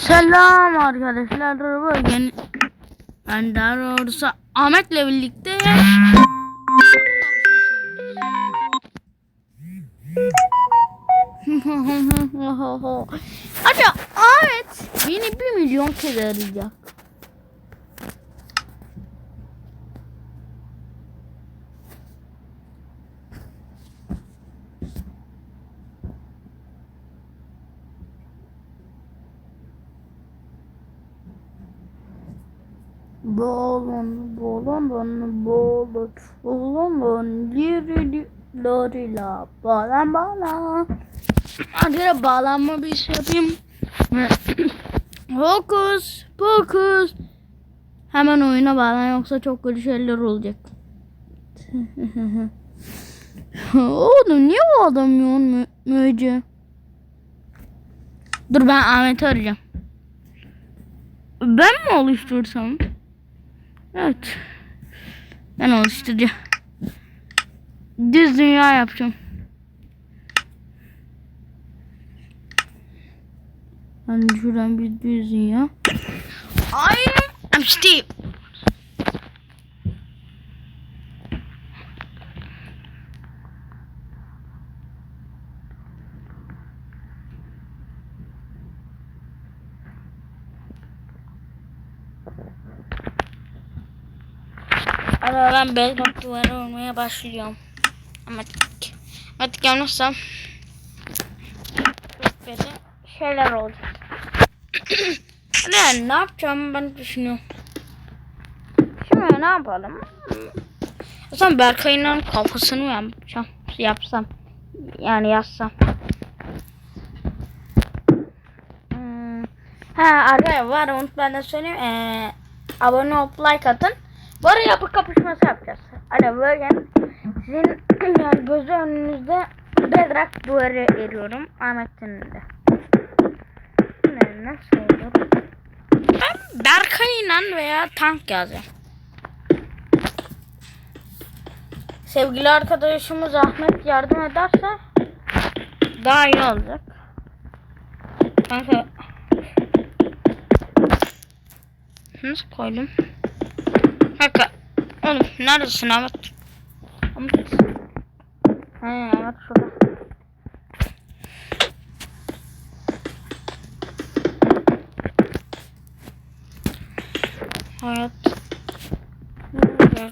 Selam arkadaşlar. Bugün ben daha doğrusu Ahmet'le birlikte Hadi Ahmet beni bir milyon kez arayacak. Bolon, bolon, bolon, bolon, bolon, bolon, liri, li, lori, la, bağlan. Hadi de bağlanma bir şey yapayım. Hokus, pokus. Hemen oyuna bağlan yoksa çok kötü şeyler olacak. Oğlum niye bu adam yoğun mü mücü? Dur ben Ahmet'i arayacağım. Ben mi oluştursam? Evet. Ben oluşturacağım. Düz dünya yapacağım. Ben şuradan bir düz dünya. Ay, I'm Steve. Ara ben bedrock duvarı olmaya başlıyorum. Ama artık çok kötü şeyler olacak. ne, ne yapacağım ben düşünüyorum. Şimdi ne yapalım? O zaman Berkay'ın kafasını yapacağım? Yapsam. Yani yazsam. Hmm. Ha arkadaşlar var unut ben de söyleyeyim. Ee, abone olup like atın. Arada yapı kapışması yapacağız. Hani böyle sizin yani gözü önünüzde bedrak duvarı eriyorum. Ahmet'in de. Nasıl olur? Ben Berkay'la veya tank yazacağım. Sevgili arkadaşımız Ahmet yardım ederse daha iyi olacak. Kanka nasıl koydum? Kanka oğlum neredesin Ahmet? Ahmet. He Ahmet şurada. Hayat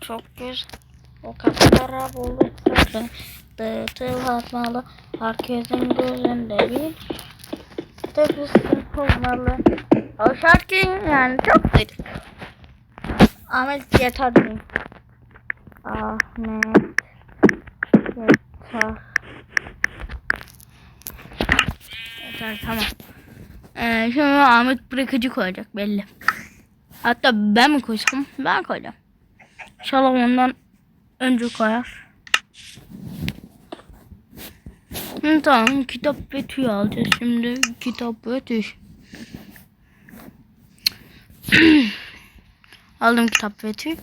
çok güzel. O kapılara bulutları dağıtılmalı. Herkesin gözünde bir tepkisi olmalı. O şarkı yani çok dedik. Ahmet yeter diyeyim. Ahmet yeter. Yeter tamam. Ee, şimdi Ahmet bırakıcı koyacak belli. Hatta ben mi koysam? Ben koyacağım. İnşallah ondan önce koyar. Hı, tamam kitap ve tüy alacağız şimdi. Kitap ve tüy. Aldım kitap ve tüy.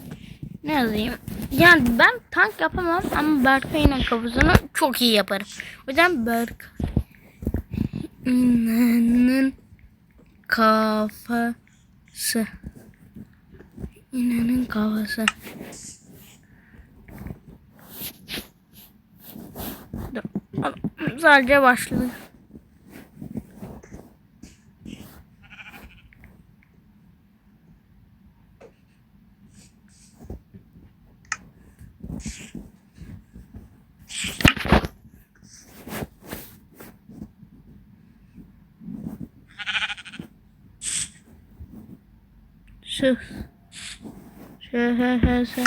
Ne yazayım? Yani ben tank yapamam ama Berkay'ın kafasını çok iyi yaparım. O yüzden Berkay'ın kafası. İnanın kafası. Sadece başladı. Şehese.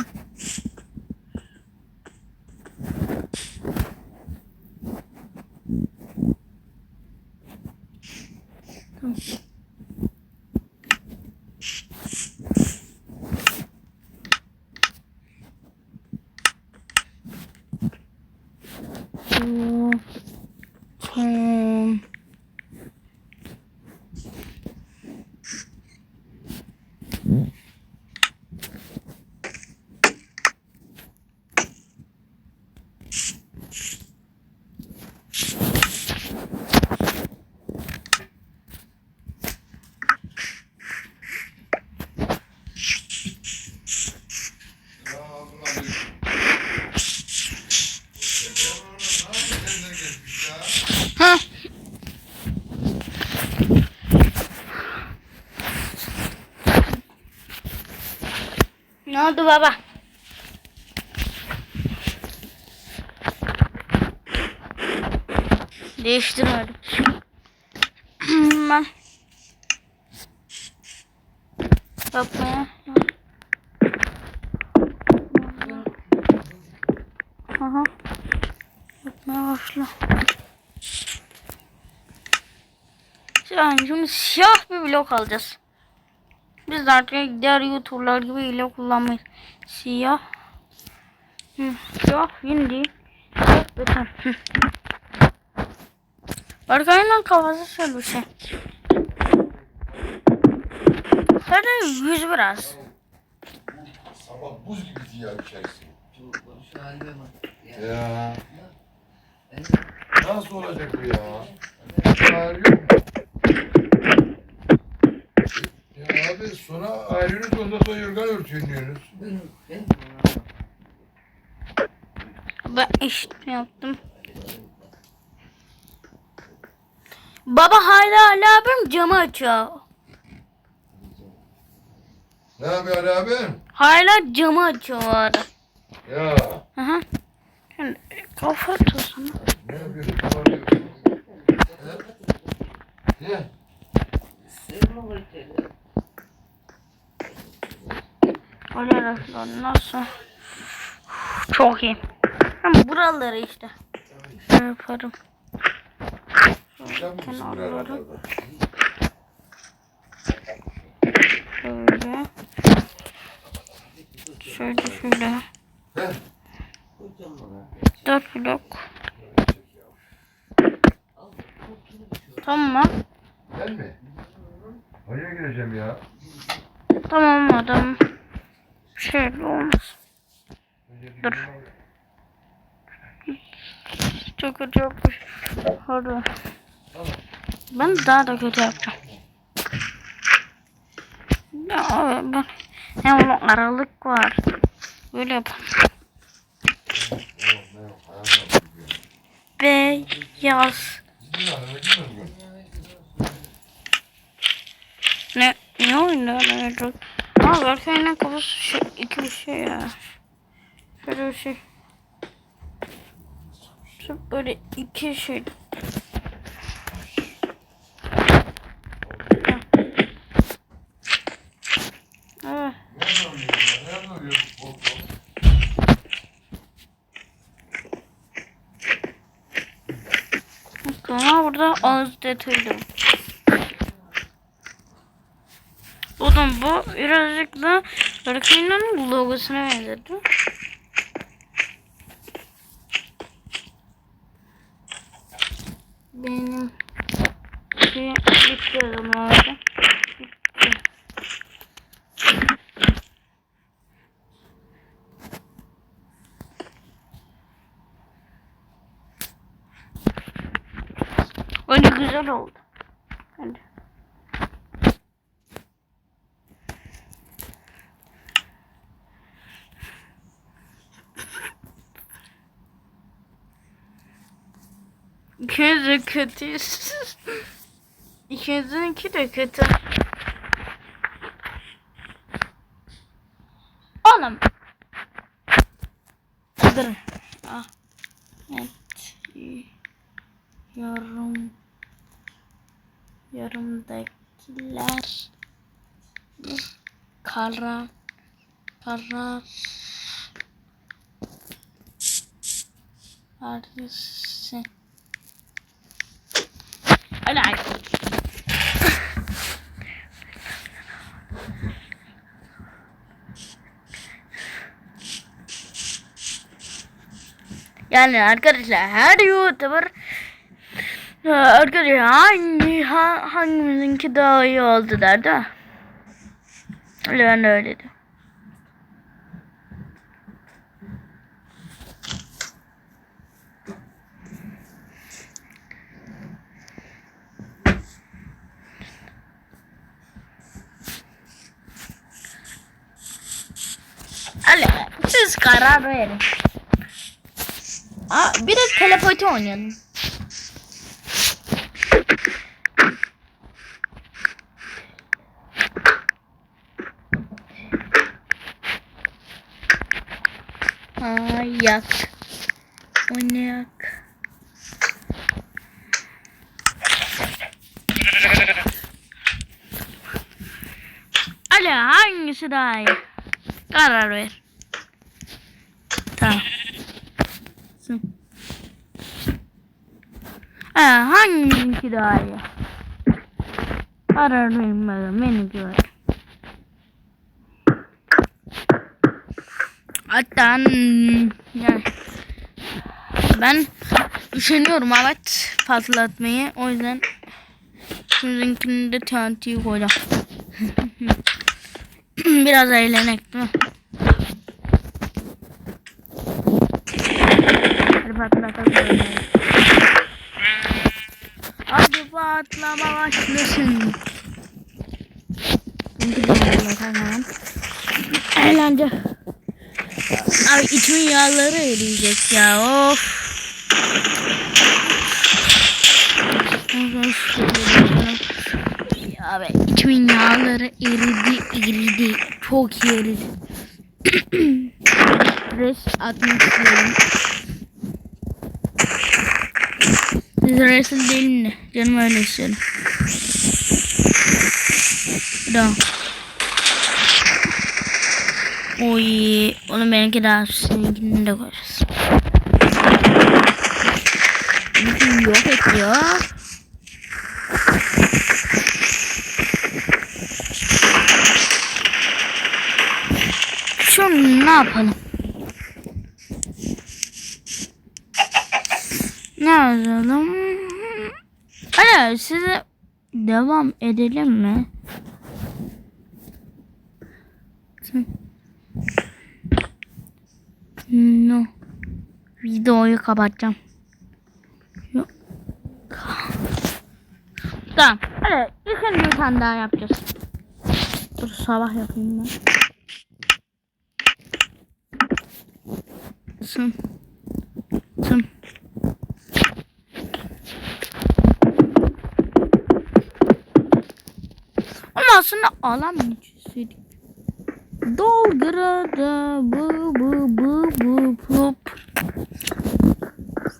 Tamam. Bu- Tamam. Baba? Değiştirmedim. ben yapmaya Aha. Yapmaya başla. Yani şimdi siyah bir blok alacağız. Biz artık diğer YouTuber'lar gibi ile kullanmayız. Siyah. Hı, siyah değil. Siyah beton. Berkay'ın kafası şey. Sadece yüz biraz. Sabah buz gibiydi ya içerisi. Ya. Nasıl olacak bu ya? Hayır yok mu? Abi sonra ayrılıyorsunuz ondan sonra yorgan örtüyorsunuz. ben işte yaptım. Baba hala hala abim camı açıyor. Ne yapıyor abi? Hala camı açıyor o ara. Ya Aha. Şimdi kafa tutsana. ne yapıyorsun? Ne yapıyorsun? Ne? var içeride. Öyle arkadaşlar nasıl? Çok iyi. Ama buraları işte. Şöyle yaparım. Kenarları. Şöyle. Şöyle şöyle. Dört blok. Tamam. Ben mi? Oraya gireceğim ya. Tamam adam. Şöyle olmaz. Önce Dur. bir- Çok kötü yapmış. Pardon. Tamam. Ben daha da kötü yapacağım. Ya hem onun aralık var. Böyle yapalım. Beyaz. Ne ne oyunda ne çok. Ama Berkay'ın kafası şey, iki bir şey ya. Şöyle bir şey. Böyle iki şey. Evet. Ne yapıyorsun ya? Ne yapıyorsun? Bol bol. Ağız detaylı. Oğlum bu birazcık da Berkay'ın logosuna benzedi. Benim şey bitti o zaman orada. Bitti. Önce güzel oldu. Hadi. İkimiz de kötüyüz. İkimizinki de kötü. Oğlum. Dur. Ah. Evet. Yorum. Yorumdakiler. Karar. Karar. Arıyorsun. Hadi hadi. Yani arkadaşlar her YouTuber Ee, Arkadaşlar hangi ha, hangimizinki daha iyi oldu derdi. Öyle ben de öyle dedim. Öyle siz karar verin. Aa, bir de telepati oynayalım. Ayak. Oynayak. Ali hangisi daha iyi? Karar ver. Tamam. Ha, hangiminki daha iyi? Karar bakalım. Beni gör. Hatta hmm, yani ben üşeniyorum evet patlatmayı. O yüzden sizinkini de TNT'yi koyacağım. Biraz eğlenek değil mi? Hadi patlatalım. Hadi patlama başlasın. Eğlence. Abi içimin yağları eriyecek ya of. Abi içimin yağları eridi eridi. Çok iyi eridi. Res atmak istiyorum. Resim değil mi? Canım öyle istiyorum. Tamam. Oy, onu benimki daha seninkini de koyarız. Benimki yok ediyor. Şunu ne yapalım? Ne yazalım? Hadi size devam edelim mi? Videoyu kapatacağım. Yok. Tamam. Hadi ilk bir tane daha yapacağız. Dur sabah yapayım ben. Sın. Sın. Ama aslında alan mı çizseydik? Doldurada bu bu bu bu bu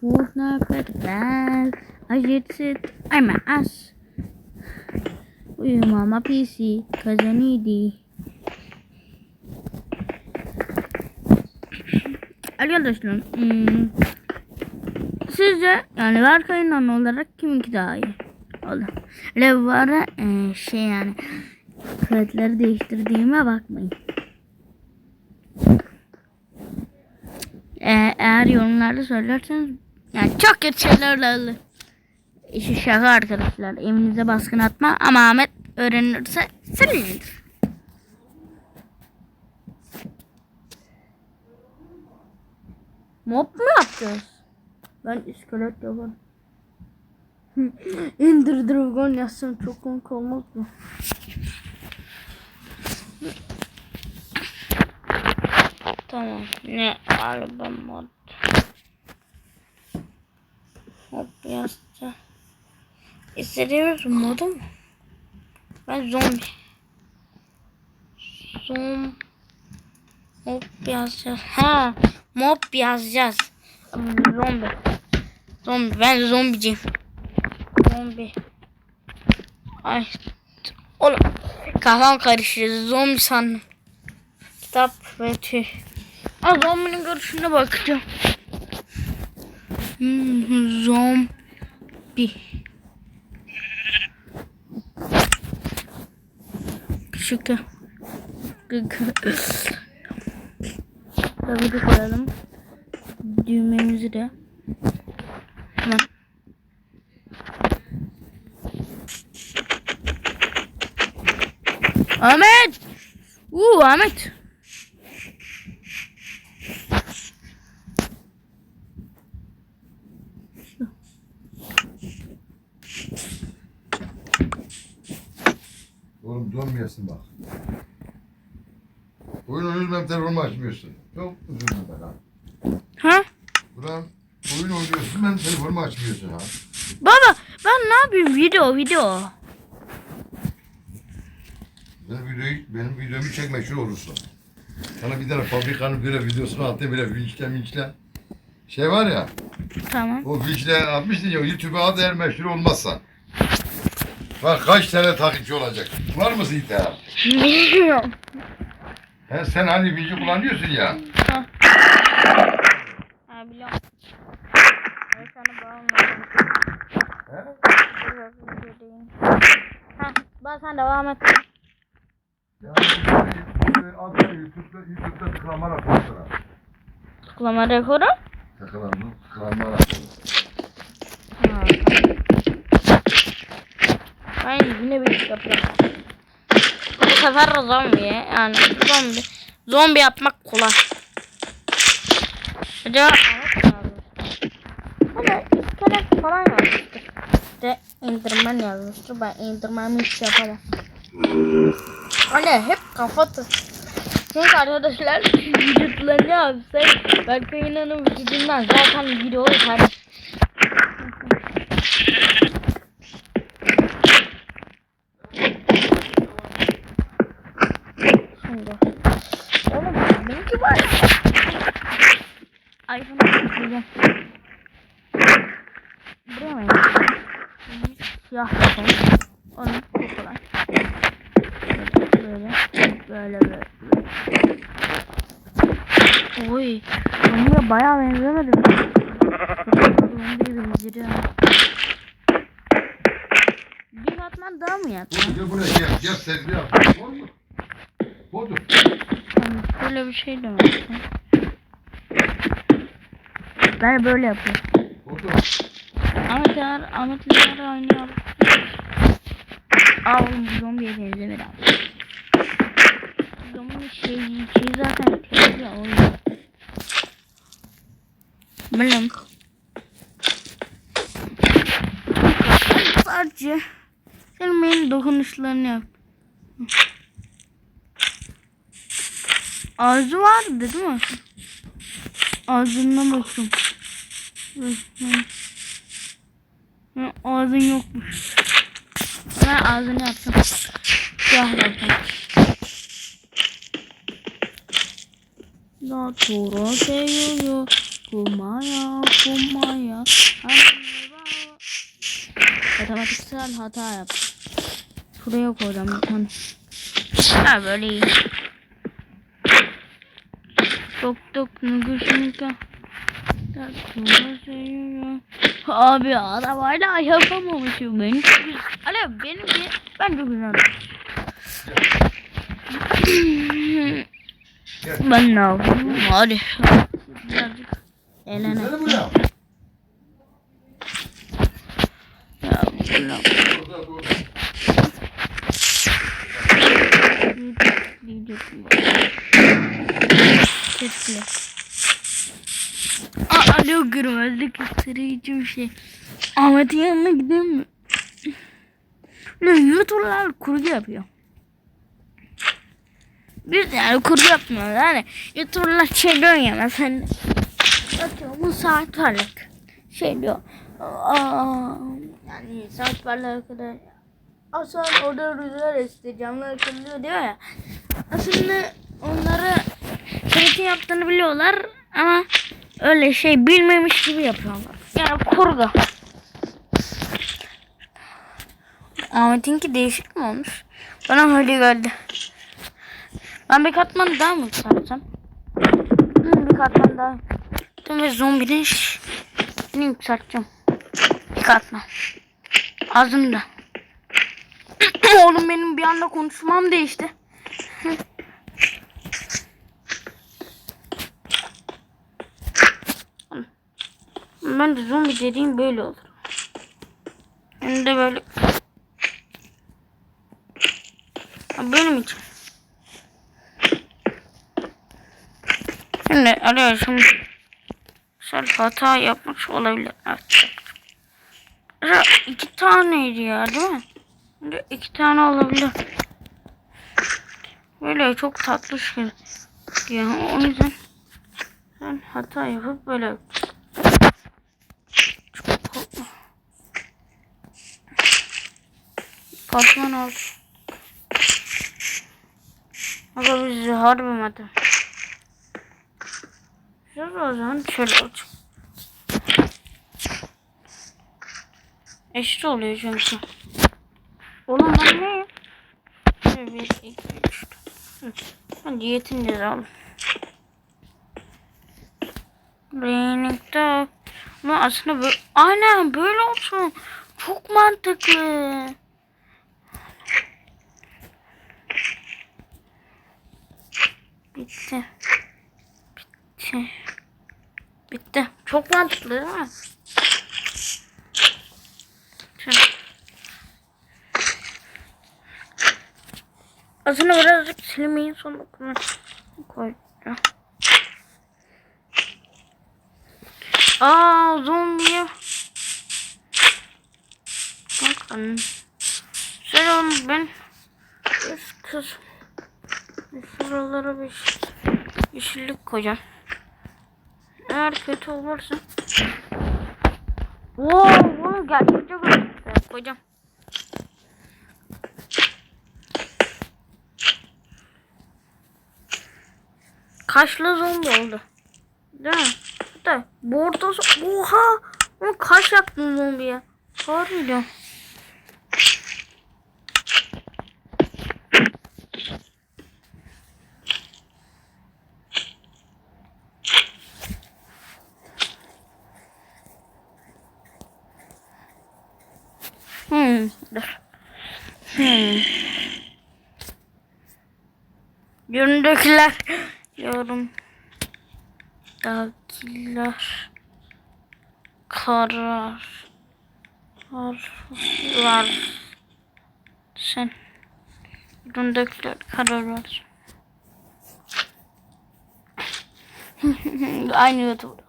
Fortnite acıtsız ama az Uyumama PC kazanıydı Arkadaşlar hmm, Sizce yani Berkay'ın olarak kiminki daha iyi? Olur. Levvara e, şey yani kayıtları değiştirdiğime bakmayın. Ee, eğer yorumlarda söylerseniz yani çok kötü şeylerle alır. İşi şaka arkadaşlar. Evinize baskın atma ama Ahmet öğrenirse sinirlenir. Mob mu yapacağız? Ben iskelet yaparım. Ender Dragon yazsam çok komik olmaz mı? Tamam. Ne albüm mod? Yazdı. İstediğimiz modu mu? Ben zombi. Zom. Mob yazacağız. Ha, mob yazacağız. Zombi. Zombi. Ben zombiciyim. Zombi. Ay. Oğlum. Kafam karıştı. Zombi sandım. Kitap ve tüy. Aa, zombinin görüşüne bakacağım. Hmm, zombi. De. Tabii koyalım. Düğmemizi de. Hemen. Ahmet! Uuu Ahmet! Dönmeyesin bak. Oyun oynuyorsun benim telefonumu açmıyorsun. Çok üzüldüm ben ha. Ha? Ulan oyun oynuyorsun benim telefonumu açmıyorsun ha. Baba ben ne yapayım video video. Benim videoyu, benim videomu çekme şunu olursa. Sana bir tane fabrikanın böyle videosunu attı böyle vinçle vinçle. Şey var ya, Tamam. o vinçle atmıştın ya YouTube'a at eğer meşhur olmazsa. Bak kaç tane takipçi olacak. Var mısın iddia? Bilmiyorum. He, sen hani vinci kullanıyorsun ya. Ha. Ha biliyorum. Ben sana bağlamadım. He? Biraz videodayım. Ha, ben sen devam et. Böyle adına YouTube'da, YouTube'da tıklama raporu sana. Tıklama rekoru. Tıklama, tıklama raporu. Ha, Ben yine bir iş yapıyorum. Bu sefer zombi yani zombi. Zombi yapmak kolay. Acaba? Ama iskelet falan yazmıştır. De Enderman yazmıştır. Ben Enderman'ı hiç yapamam. Anne hep kafatı. Çünkü arkadaşlar vücutlarını yapsak Berkay İnan'ın vücudundan zaten video. Şimdi. Oğlum benimki var ya. iPhone'u getireceğim. Buraya mı yapayım? Yapalım. Onu bu kolay. Böyle, böyle, böyle, böyle. Oy, Zombiye bayağı benzemedim. Zombiye benzeri ya. Bir katman daha mı yaptın? Gel buraya gel, gel sevgili yap. Yani böyle bir şey demek. Ben böyle yapıyorum. Otur. Ahmet Yar, Ahmet Yar oynuyor. Aa oğlum zombiye benzemir abi. Zombi şey, şey zaten tehlikeli ya. Ben sadece senin benim dokunuşlarını yap. Ağzı vardı değil mi? Ağzından bakıyorum. Hı, Ağzın yokmuş. Ben ağzını yaptım. Siyah yaptım. Da toro seyo kumaya kumaya Matematiksel hata yaptım. Şuraya koyacağım tane. Ha böyle iyi. Tok tok nuguşunka. Da toro seyo Abi arabayla yapamamışım ben. Alo benim bir ben çok güzel. ben ne yapayım? Hadi. Birazcık eğlenelim. Ya, bu ne? Aa, alo görmezlik hissettirici bir şey. Ahmet'in yanına gidelim mi? Ne YouTuber'lar kurgu yapıyor. Biz yani kurgu yapmıyoruz yani. YouTuber'lar şey diyor ya mesela. Atıyorum bu saat varlık. Şey diyor. Aa, yani saat varlığı kadar. Aslan orada rüzgar esti camlar kırılıyor diyor ya. Aslında onları Ferit'in yaptığını biliyorlar ama öyle şey bilmemiş gibi yapıyorlar. Yani kurgu. Ahmet'inki değişik mi olmuş? Bana öyle geldi. Ben bir katman daha mı yükseltsem? Hı, bir katman daha. Tüm ve zombinin şişini yükselteceğim. Bir katman. Ağzımda. Oğlum benim bir anda konuşmam değişti. Ben de zombi dediğim böyle olur. Hem de böyle. Ha, Benim için. Şimdi arıyor şimdi. Güzel hata yapmış olabilir. Evet. Ya, iki taneydi ya değil mi? Şimdi iki tane olabilir. Böyle çok tatlı şey. Ya o yüzden ben hata yapıp böyle çok Katman oldu. Aga biz harbi madem. yapacağız o zaman şöyle olacak. Eşit oluyor çünkü. Oğlum ben? Şöyle bir, iki, üç, dört. Hadi yetince alalım. Reynekte ama aslında böyle, aynen böyle olsun. Çok mantıklı. Bitti. Bitti. Bitti. Çok mantıklı değil mi? Aslında birazcık silmeyin sonra koyacağım. Aa zombiye. Bakın. Şöyle ben üst kız. Şuralara bir yeşillik koyacağım. Eğer kötü olursa. Wow, bunu gerçekçi bir koyacağım. Kaşlı zombi oldu. Değil mi? Bu ortası... Oha! Onu kaş yaptın zombiye. Harbiden. Hmm. Dur. Hmm. Yorumdakiler. Yorum. Dakiler. Karar. Var. Sen. Yorumdakiler karar ver. Aynı YouTube'da.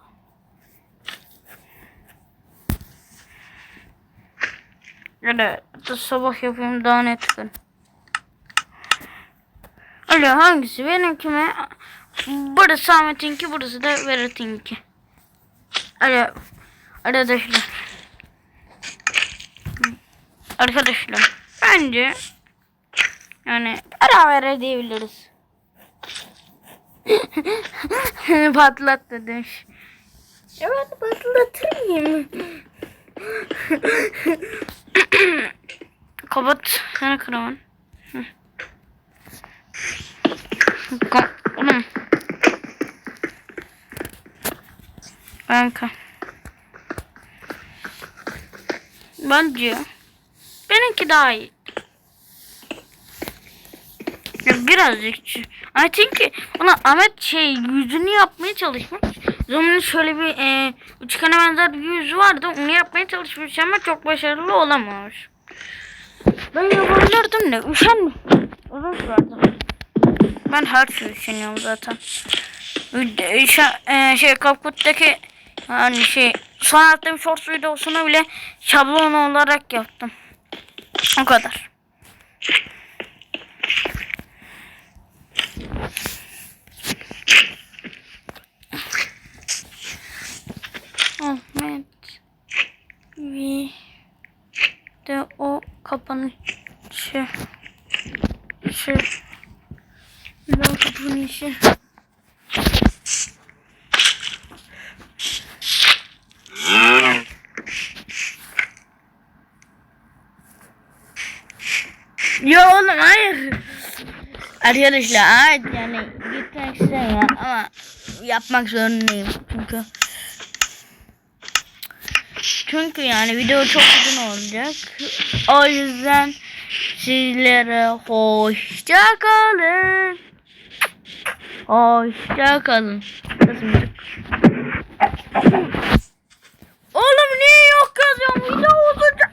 Öyle sabah yapayım daha net çıkın. Öyle hangisi benimkime? Burası Ahmet'inki, burası da Berat'inki. Öyle arkadaşlar. Arkadaşlar bence yani beraber diyebiliriz. Patlattı demiş. Evet patlatayım. Kapat sana kıraman. Ka- Oğlum. Kanka. Bence benimki daha iyi. Birazcık. I think ona Ahmet şey yüzünü yapmaya çalışmış. Zombinin şöyle bir e, üçgene benzer bir yüzü vardı. Onu yapmaya çalışmış ama çok başarılı olamamış. Ben yapabilirdim de üşendim. Uzun sürdü. Ben her şeyi üşeniyorum zaten. E, şey Kapkut'taki hani şey son attığım short videosunu bile şablon olarak yaptım. O kadar. Ahmet ve o kapanışı şu video kapanışı Ya oğlum hayır. Arkadaşlar evet yani gitmek istemiyorum ama yapmak zorundayım çünkü çünkü yani video çok uzun olacak. O yüzden sizlere hoşça kalın. Hoşça kalın. Oğlum niye yok yazıyorum? Video uzayacak.